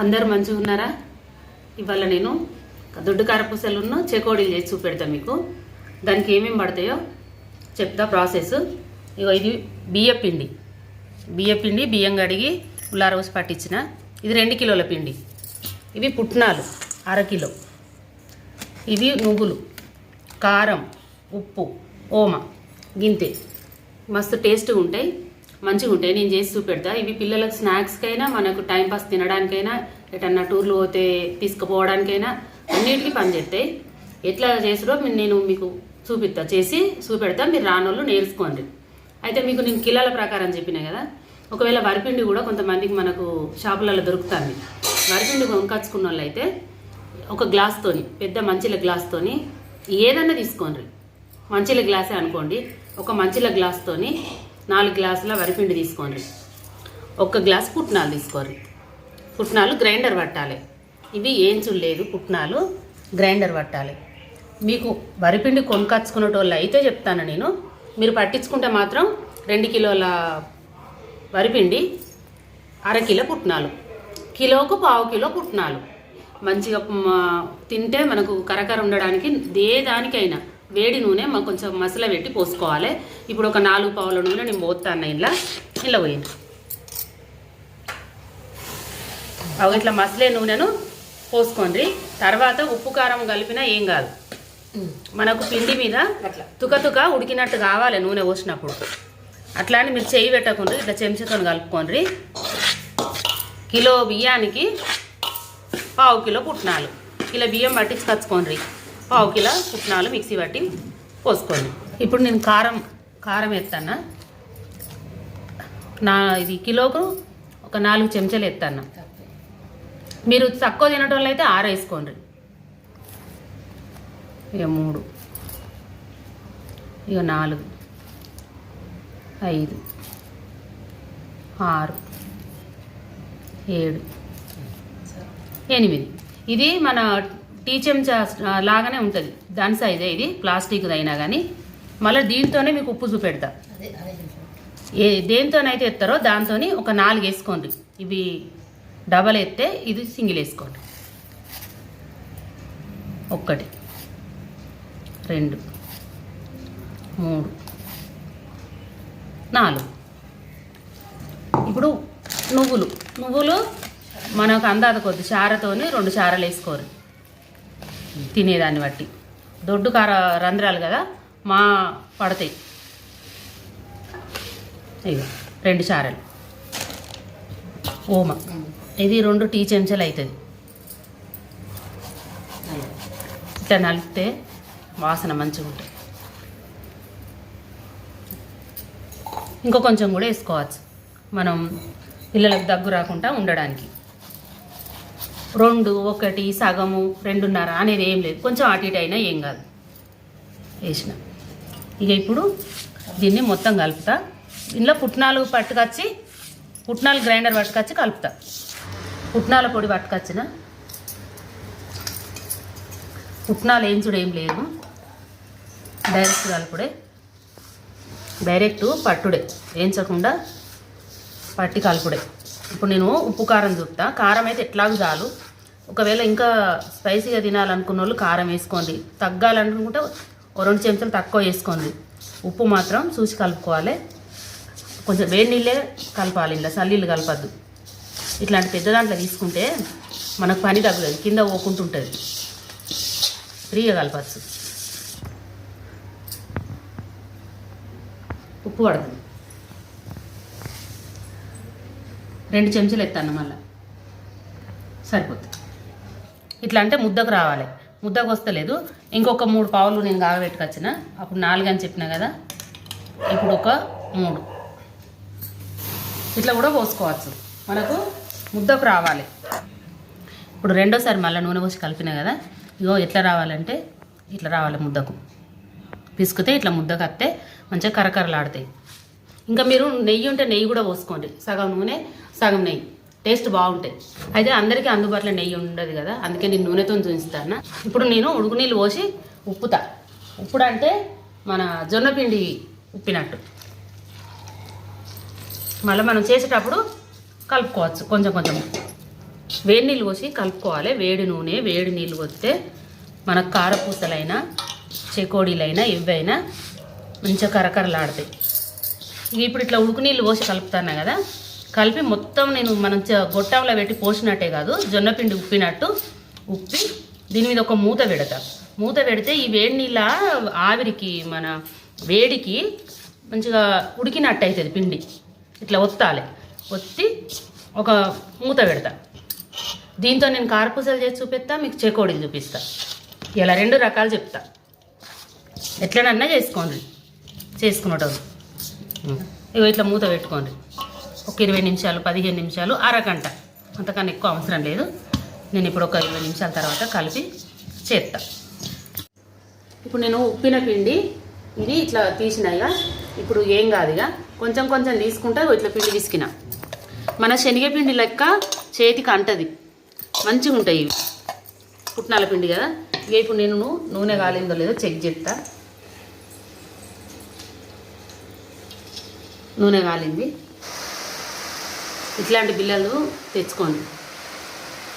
అందరు మంచిగా ఉన్నారా? ఇవాళ నేను దొడ్డు కారపూసలున్న చెకోడీలు చేసి చూపెడతా మీకు. దానికి ఏమేమి పడతాయో చెప్తా ప్రాసెస్. ఇగో ఇది బియ్య పిండి. బియ్య పిండి బియ్యం కడిగి ఉల్లారోసి పట్టించిన. ఇది రెండు కిలోల పిండి. ఇవి పుట్నాలు అరకిలో ఇవి నువ్వులు కారం ఉప్పు ఓమ గింతే. మస్తు టేస్ట్గా ఉంటాయి. మంచిగా ఉంటాయి. నేను చేసి చూపెడతా. ఇవి పిల్లలకు స్నాక్స్కైనా మనకు టైంపాస్ తినడానికైనా ఎటన్నా టూర్లు పోతే తీసుకుపోవడానికైనా అన్నిటికీ పనిచేస్తాయి ఎట్లా చేసుడో నేను మీకు చూపిస్తా. చేసి చూపెడతా. మీరు రానోళ్ళు నేర్చుకోండి. అయితే మీకు నేను కిలోల ప్రకారం చెప్పిన కదా? ఒకవేళ వరిపిండి కూడా కొంతమందికి మనకు షాపులలో దొరుకుతుంది. వరిపిండి వంకచ్చుకున్న వాళ్ళు అయితే ఒక గ్లాస్తోని పెద్ద మంచిల గ్లాస్తోని ఏదన్నా తీసుకోండి. మంచిల గ్లాసే అనుకోండి. ఒక మంచిల గ్లాస్తోని నాలుగు గ్లాసుల వరిపిండి తీసుకోండి. ఒక గ్లాస్ పుట్నాలు తీసుకోండి. పుట్నాలు గ్రైండర్ పట్టాలి. ఇవి ఏంచులు లేదు పుట్నాలు గ్రైండర్ పట్టాలి. మీకు వరిపిండి కొనుకొచ్చుకునేటోళ్ళు అయితే చెప్తాను నేను. మీరు పట్టించుకుంటే మాత్రం రెండు కిలోల వరిపిండి అరకిలో పుట్నాలు. కిలోకు పావు కిలో పుట్నాలు. మంచిగా తింటే మనకు కరకర ఉండడానికి ఏ దానికైనా వేడి నూనె మా కొంచెం మసల పెట్టి పోసుకోవాలి. ఇప్పుడు ఒక నాలుగు పావుల నూనె నేను పోతాను ఇలా ఇలా పోయింది అవి ఇట్లా మసలే నూనెను పోసుకోండి. తర్వాత ఉప్పు కారం కలిపినా ఏం కాదు. మనకు పిండి మీద తుక తుక ఉడికినట్టు కావాలి నూనె పోసినప్పుడు. అట్లా అని మీరు చేయి పెట్టకుండా ఇట్లా చెంచాతో కలుపుకోండి. కిలో బియ్యానికి పావు కిలో పుట్నాలు. కిలో బియ్యం పట్టించుకొచ్చుకోండి. పావు కిలో పుట్నాలు మిక్సీ పట్టి పోసుకోండి. ఇప్పుడు నేను కారం కారం ఎత్తాను నా ఇది కిలోకు ఒక నాలుగు చెంచాలు ఎత్తాను మీరు తక్కువ తినటం అయితే ఆరేసుకోండి వేసుకోండి. ఇక మూడు ఇక నాలుగు ఐదు ఆరు ఏడు ఎనిమిది. ఇది మన టీ చెంచా లాగానే ఉంటుంది. దాని సైజే ఇది ప్లాస్టిక్ అయినా కానీ మళ్ళీ దీంతోనే మీకు ఉప్పు చూపెడతా. ఏ దేంతోనైతే ఎత్తారో దాంతో ఒక నాలుగు వేసుకోండి. ఇవి డబల్ ఎత్తే ఇది సింగిల్ వేసుకోండి. ఒక్కటి రెండు మూడు నాలుగు. ఇప్పుడు నువ్వులు. నువ్వులు మనకు అందాద కొద్ది చారతోని రెండు చారలు వేసుకోరు తినేదాన్ని బట్టి. దొడ్డు కార రంధ్రాలు కదా మా పడతాయి. ఇవి రెండు చారలు. ఓమ. ఇది రెండు టీ చెంచాలు అవుతుంది ఇట్లా నలిపితే వాసన మంచిగా ఉంటుంది. ఇంకో కొంచెం కూడా వేసుకోవచ్చు. మనం పిల్లలకు దగ్గు రాకుండా ఉండడానికి. రెండు ఒకటి సగము రెండున్నర అనేది ఏం లేదు. కొంచెం అటు ఇటు అయినా ఏం కాదు. వేసిన. ఇక ఇప్పుడు దీన్ని మొత్తం కలుపుతా. ఇందులో పుట్నాలు పట్టుకొచ్చి పుట్నాలు గ్రైండర్ పట్టుకొచ్చి కలుపుతా. పుట్నాల పొడి పట్టుకొచ్చిన. పుట్నాలు వేయించుడు ఏం లేదు డైరెక్ట్ కలుపుడే. డైరెక్ట్ పట్టుడే. వేయించకుండా పట్టి కలుపుడే. ఇప్పుడు నేను ఉప్పు కారం చూపుతా కారం అయితే ఎట్లాగూ చాలు. ఒకవేళ ఇంకా స్పైసీగా తినాలనుకున్న వాళ్ళు కారం వేసుకోండి. తగ్గాలనుకుంటే ఓ రెండు చెంచాలు తక్కువ వేసుకోండి. ఉప్పు మాత్రం చూసి కలుపుకోవాలి. కొంచెం వేడి నీళ్ళే కలపాలి ఇలా చల్లీళ్ళు కలపద్దు. ఇట్లాంటి పెద్ద దాంట్లో తీసుకుంటే మనకు పని తగ్గలేదు కింద పోకుంటుంటుంది ఫ్రీగా కలపచ్చు. ఉప్పు పడుతుంది రెండు చెంచాలు ఎత్తాను మళ్ళీ. సరిపోతుంది. ఇట్లా అంటే ముద్దకు రావాలి. ముద్దకు వస్తలేదు. ఇంకొక మూడు పావులు నేను కాగబెట్టుకొచ్చిన. అప్పుడు నాలుగు అని చెప్పిన కదా? ఇప్పుడు ఒక మూడు. ఇట్లా కూడా పోసుకోవచ్చు. మనకు ముద్దకు రావాలి. ఇప్పుడు రెండోసారి మళ్ళీ నూనె పోసి కలిపిన కదా? ఇగో ఎట్లా రావాలంటే ఇట్లా రావాలి ముద్దకు. పిసుకుతే ఇట్లా ముద్దకు వస్తే మంచిగా కరకరలాడతాయి. ఇంకా మీరు నెయ్యి ఉంటే నెయ్యి కూడా పోసుకోండి. సగం నూనె సగం నెయ్యి. టేస్ట్ బాగుంటాయి. అయితే అందరికీ అందుబాటులో నెయ్యి ఉండదు కదా అందుకే నేను నూనెతో చూపిస్తాను. ఇప్పుడు నేను ఉడుకు నీళ్ళు పోసి ఉప్పుతా. ఉప్పుడు అంటే మన జొన్నపిండి ఉప్పినట్టు. మళ్ళీ మనం చేసేటప్పుడు కలుపుకోవచ్చు కొంచెం కొంచెం. వేడి నీళ్ళు పోసి కలుపుకోవాలి. వేడి నూనె వేడి నీళ్ళు పోస్తే మన కారపూసలైనా చెకోడీలైనా ఇవైనా మంచిగా కరకరలాడతాయి. ఇప్పుడు ఇట్లా ఉడుకు నీళ్ళు పోసి కలుపుతాను కదా కలిపి మొత్తం నేను మనం గొట్టంలో పెట్టి పోసినట్టే కాదు జొన్నపిండి ఉప్పినట్టు ఉప్పి దీని మీద ఒక మూత పెడతా. మూత పెడితే ఈ వేడి నీళ్ళ ఆవిరికి మన వేడికి మంచిగా ఉడికినట్టు అవుతుంది పిండి. ఇట్లా ఒత్తాలి. ఒత్తి ఒక మూత పెడతా. దీంతో నేను కారపూసలు చేసి చూపిస్తా మీకు చెకోడీలు చూపిస్తా. ఇలా రెండు రకాలు చెప్తా. ఎట్లనన్నా చేసుకోండి. చేసుకునేటోళ్ళు ఇగో ఇట్లా మూత పెట్టుకోండి. ఒక ఇరవై నిమిషాలు పదిహేను నిమిషాలు అరగంట. అంతకన్నా ఎక్కువ అవసరం లేదు. నేను ఇప్పుడు ఒక ఇరవై నిమిషాల తర్వాత కలిపి చేస్తా ఇప్పుడు నేను ఉప్పిన పిండి ఇది ఇట్లా తీసినాయిగా ఇప్పుడు ఏం కాదు ఇక. కొంచెం కొంచెం తీసుకుంటా ఇట్లా పిండి తీసుకిన మన శనగపిండి లెక్క చేతికి అంటది. మంచిగా ఉంటాయి ఇవి. పుట్నాల పిండి కదా. ఇక ఇప్పుడు నేను నూనె కాలిందో లేదో చెక్ చేస్తా నూనె కాలింది. ఇట్లాంటి బిల్లలు తెచ్చుకోండి.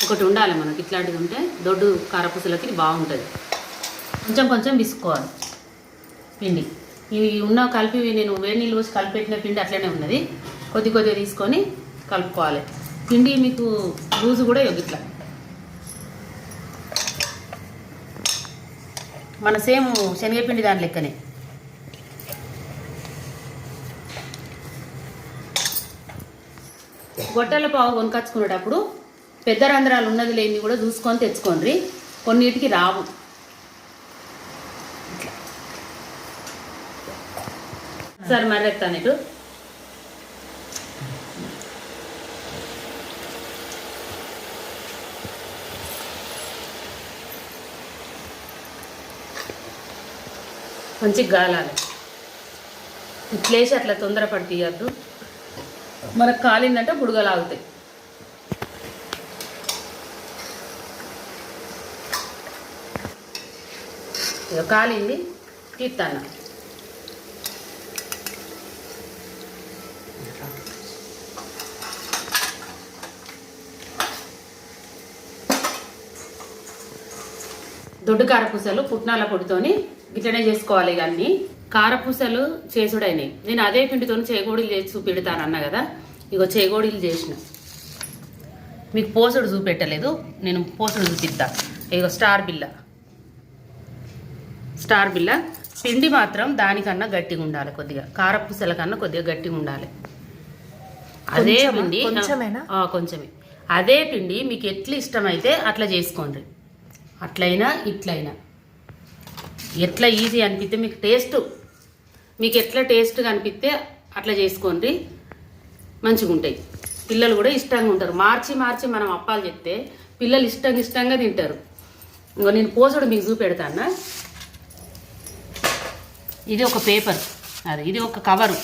ఒకటి ఉండాలి మనకి. ఇట్లాంటిది ఉంటే దొడ్డు కారపూసలకి బాగుంటుంది. కొంచెం కొంచెం విసుకోవాలి పిండి. ఇవి ఉన్న కలిపి నేను వేడి నీళ్ళు పోసి కలిపెట్టిన పిండి అట్లనే ఉన్నది. కొద్ది కొద్దిగా తీసుకొని కలుపుకోవాలి. పిండి మీకు లూజు కూడా ఇవ్వదు ఇట్లా. మన సేమ్ శనగపిండి దాని లెక్కనే. గొట్టెల పావు కొనుకొచ్చుకునేటప్పుడు పెద్ద రంధ్రాలు ఉన్నది లేని కూడా చూసుకొని తెచ్చుకోండి. కొన్నిటికి రావు. సార్ మర్రెత్తాను ఇటు. మంచి గాలాలి. ఇట్లేసి అట్లా తొందరపడి తీయద్దు. మనకు కాలిందంటే బుడగలు ఆగుతాయి ఇక కాలింది తీస్తాను దొడ్డు కారపూసలు పుట్నాల పొడితోని గిట్టనే చేసుకోవాలి ఇవన్నీ కారపూసలు చేసుడైనాయి. నేను అదే పిండితో చేగోడీలు చేసి చూపెడతాను అన్న కదా? ఇగో చేగోడీలు చేసిన. మీకు పోసుడు చూపెట్టలేదు నేను పోసుడు చూపిస్తా. ఇగో స్టార్ బిల్ల. స్టార్ బిల్ల. పిండి మాత్రం దానికన్నా గట్టిగా ఉండాలి కొద్దిగా. కారపూసల కన్నా కొద్దిగా గట్టిగా ఉండాలి. అదే? పిండి కొంచెమే. అదే పిండి మీకు ఎట్లా ఇష్టమైతే అట్లా చేసుకోండి. అట్లయినా ఇట్లయినా. ఎట్లా ఈజీ అనిపిస్తే మీకు టేస్ట్ మీకు ఎట్లా టేస్ట్గా అనిపిస్తే అట్లా చేసుకోండి. మంచిగా ఉంటాయి. పిల్లలు కూడా ఇష్టంగా ఉంటారు. మార్చి మార్చి మనం అప్పాలు చెప్తే పిల్లలు ఇష్టంగా ఇష్టంగా తింటారు. ఇంకో నేను పోసుడు మీకు చూపెడతానా? ఇది ఒక పేపర్ అది ఇది ఒక కవరు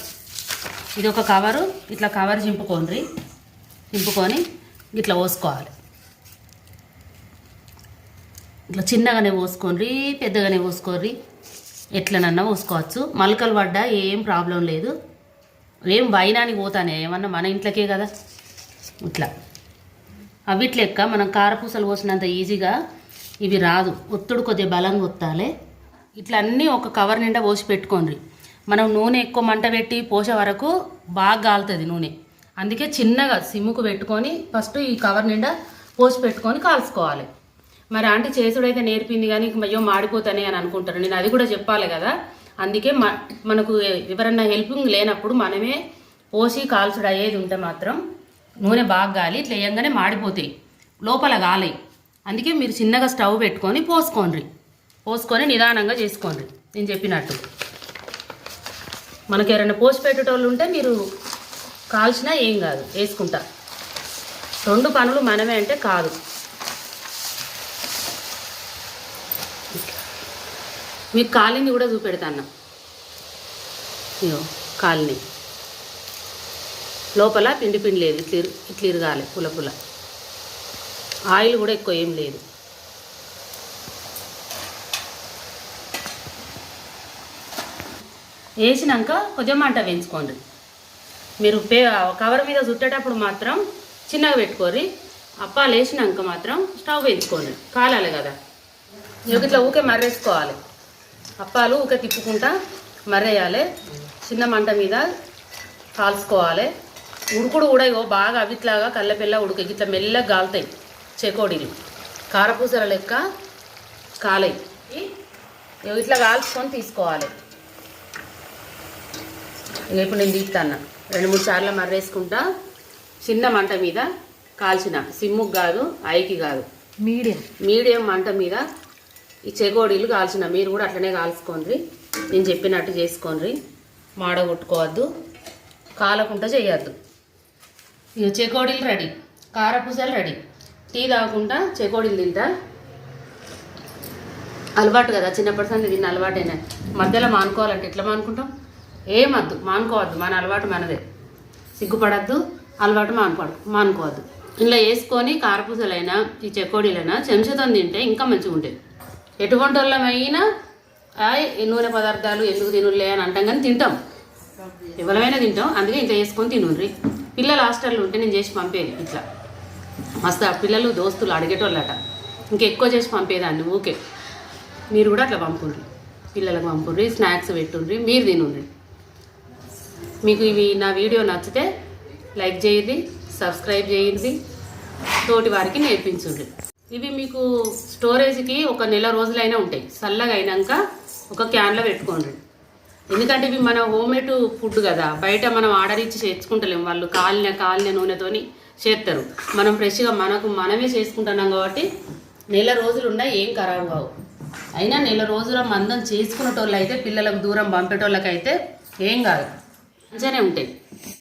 ఇది ఒక కవరు ఇట్లా కవర్ చింపుకోండి. చింపుకొని ఇట్లా పోసుకోవాలి. ఇట్లా చిన్నగానే పోసుకోండి పెద్దగానే పోసుకోండి. ఎట్లనన్నా పోసుకోవచ్చు మలకలు పడ్డా ఏం ప్రాబ్లం లేదు. ఏం వైనానికి పోతానే? ఏమన్నా మన ఇంట్లోకే కదా. ఇట్లా. అవిట్లెక్క మనం కారపూసలు పోసినంత ఈజీగా ఇవి రాదు. ఒత్తుడు కొద్దిగా బలంగా ఒత్తాలి. ఇట్లా అన్నీ ఒక కవర్ నిండా పోసి పెట్టుకోండి. మనం నూనె ఎక్కువ మంట పెట్టి పోసే వరకు బాగా కాలుతుంది నూనె. అందుకే చిన్నగా సిమ్ముకు పెట్టుకొని ఫస్ట్ ఈ కవర్ నిండా పోసి పెట్టుకొని కాల్చుకోవాలి. మరి ఆంటీ చేసుడైతే నేర్పింది కానీ అయ్యో మాడిపోతానే అని అనుకుంటారు. నేను అది కూడా చెప్పాలి కదా. అందుకే మ మనకు ఎవరన్నా హెల్పింగ్ లేనప్పుడు మనమే పోసి కాల్చుడు అయ్యేది ఉంటే మాత్రం నూనె బాగా గాలి ఇట్లా వేయంగానే మాడిపోతాయి. లోపల గాలి. అందుకే మీరు చిన్నగా స్టవ్ పెట్టుకొని పోసుకోండి. పోసుకొని నిదానంగా చేసుకోండి. నేను చెప్పినట్టు. మనకి ఎవరైనా పోసి పెట్టేటోళ్ళు ఉంటే మీరు కాల్చినా ఏం కాదు. వేసుకుంటా. రెండు పనులు మనమే అంటే కాదు. మీకు కాలిని కూడా చూపెడతాను ఇగో కాలిని. లోపల పిండి పిండి లేదు ఇట్లా ఇరు- ఇట్లా ఇరగాలి పుల పుల. ఆయిల్ కూడా ఎక్కువ ఏం లేదు. వేసినాక కొంచెం మంట వేయించుకోండి. మీరు పే కవర్ మీద చుట్టేటప్పుడు మాత్రం చిన్నగా పెట్టుకోరి అప్పాలు వేసినాక మాత్రం స్టవ్ వేయించుకోండి. కాలాలి కదా. ఇట్లా ఊకే మర్రేసుకోవాలి. అప్పాలు ఊకే తిప్పుకుంటా మర్రేయాలి. చిన్న మంట మీద కాల్చుకోవాలి. ఉడుకుడు కూడా ఇగో బాగా అవిట్లాగా కళ్ళపిల్ల ఉడికి ఇట్లా మెల్లగా కాలుతాయి చెకోడీలు కారపూసల లెక్క కాలయి ఇట్లా కాల్చుకొని తీసుకోవాలి. ఇప్పుడు నేను తీస్తాను రెండు మూడు సార్లు మర్రేసుకుంటా. చిన్న మంట మీద కాల్చిన. సిమ్ముకు కాదు ఐకి కాదు. మీడియం. మీడియం మంట మీద ఈ చెగోడీలు కాల్చిన మీరు కూడా అట్లనే కాల్చుకోండి నేను చెప్పినట్టు చేసుకోండి మాడగొట్టుకోవద్దు. కాలకుండా చేయొద్దు ఇక చెకోడీలు రెడీ. కారపూసలు రెడీ. టీ తాగకుండా చెకోడీలు తింటా. అలవాటు కదా చిన్నప్పటి సంది దీన్ని అలవాటైనా. మధ్యలో మానుకోవాలంటే ఎట్లా మానుకుంటాం? ఏమద్దు మానుకోవద్దు. మన అలవాటు మనదే. సిగ్గుపడద్దు అలవాటు మానుకోవద్దు మానుకోవద్దు. ఇలా వేసుకొని కారపూసలైనా ఈ చెకోడీలైనా చెంచాతో తింటే ఇంకా మంచిగా ఉంటాయి ఎటువంటి వాళ్ళమైనా ఆయ్ నూనె పదార్థాలు ఎందుకు తినులే అని అంటాం కానీ తింటాం. ఎవరమైనా తింటాం అందుకే ఇంకా వేసుకొని తినుండ్రి పిల్లలు హాస్టల్లో ఉంటే నేను చేసి పంపేది ఇట్లా. మస్తు ఆ పిల్లలు దోస్తులు అడిగేటోళ్ళట. ఇంకెక్కువ చేసి పంపేదాన్ని ఊకే. మీరు కూడా అట్లా పంపుండ్రి పిల్లలకు పంపుండ్రి స్నాక్స్ పెట్టుండ్రి మీరు తినుండ్రి. మీకు ఇవి నా వీడియో నచ్చితే లైక్ చేయండి సబ్స్క్రైబ్ చేయండి. తోటి వారికి నేర్పించుండ్రి. ఇవి మీకు స్టోరేజ్కి ఒక నెల రోజులైనా ఉంటాయి. చల్లగా అయినాక ఒక క్యాన్లో పెట్టుకోండి. ఎందుకంటే ఇవి మన హోమ్మేడ్ ఫుడ్ కదా. బయట మనం ఆర్డర్ ఇచ్చి చేర్చుకుంటలేం. వాళ్ళు కాలిన కాలిన నూనెతోని చేస్తారు. మనం ఫ్రెష్గా మనకు మనమే చేసుకుంటున్నాం కాబట్టి నెల రోజులు ఉన్నా ఏం ఖరాబ్ కావు. అయినా నెల రోజుల మందం చేసుకునేటోళ్ళు అయితే పిల్లలకు దూరం పంపేటోళ్ళకైతే ఏం కాదు. మంచిగానే ఉంటాయి.